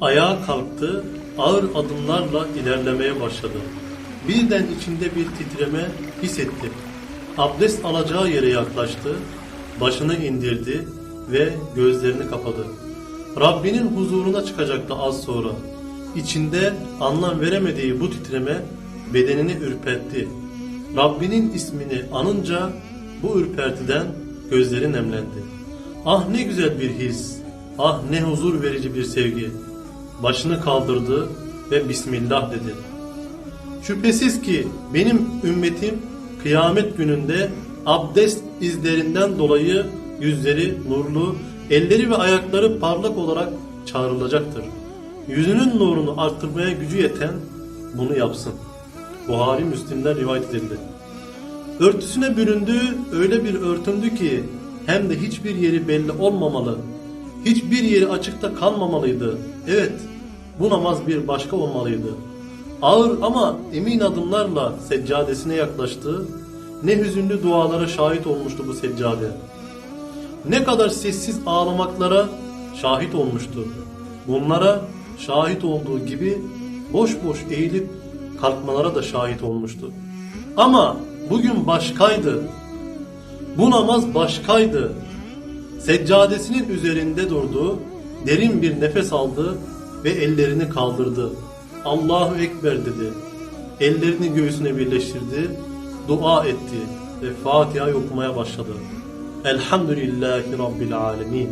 Ayağa kalktı, ağır adımlarla ilerlemeye başladı. Birden içinde bir titreme hissetti. Abdest alacağı yere yaklaştı, başını indirdi ve gözlerini kapadı. Rabbinin huzuruna çıkacaktı az sonra. İçinde anlam veremediği bu titreme bedenini ürpertti. Rabbinin ismini anınca bu ürpertiden gözleri nemlendi. Ah ne güzel bir his, ah ne huzur verici bir sevgi. Başını kaldırdı ve Bismillah dedi. Şüphesiz ki benim ümmetim kıyamet gününde abdest izlerinden dolayı yüzleri nurlu, elleri ve ayakları parlak olarak çağrılacaktır. Yüzünün nurunu arttırmaya gücü yeten bunu yapsın. Buhari Müslim'den rivayet edildi. Örtüsüne büründü, öyle bir örtündü ki hem de hiçbir yeri belli olmamalı. Hiçbir yeri açıkta kalmamalıydı. Evet, bu namaz bir başka olmalıydı. Ağır ama emin adımlarla seccadesine yaklaştı. Ne hüzünlü dualara şahit olmuştu bu seccade. Ne kadar sessiz ağlamaklara şahit olmuştu. Bunlara şahit olduğu gibi boş boş eğilip kalkmalara da şahit olmuştu. Ama bugün başkaydı. Bu namaz başkaydı. Seccadesinin üzerinde durdu, derin bir nefes aldı ve ellerini kaldırdı. Allahu Ekber dedi. Ellerini göğsüne birleştirdi, dua etti ve Fatiha'yı okumaya başladı. Elhamdülillahi Rabbil Alemin.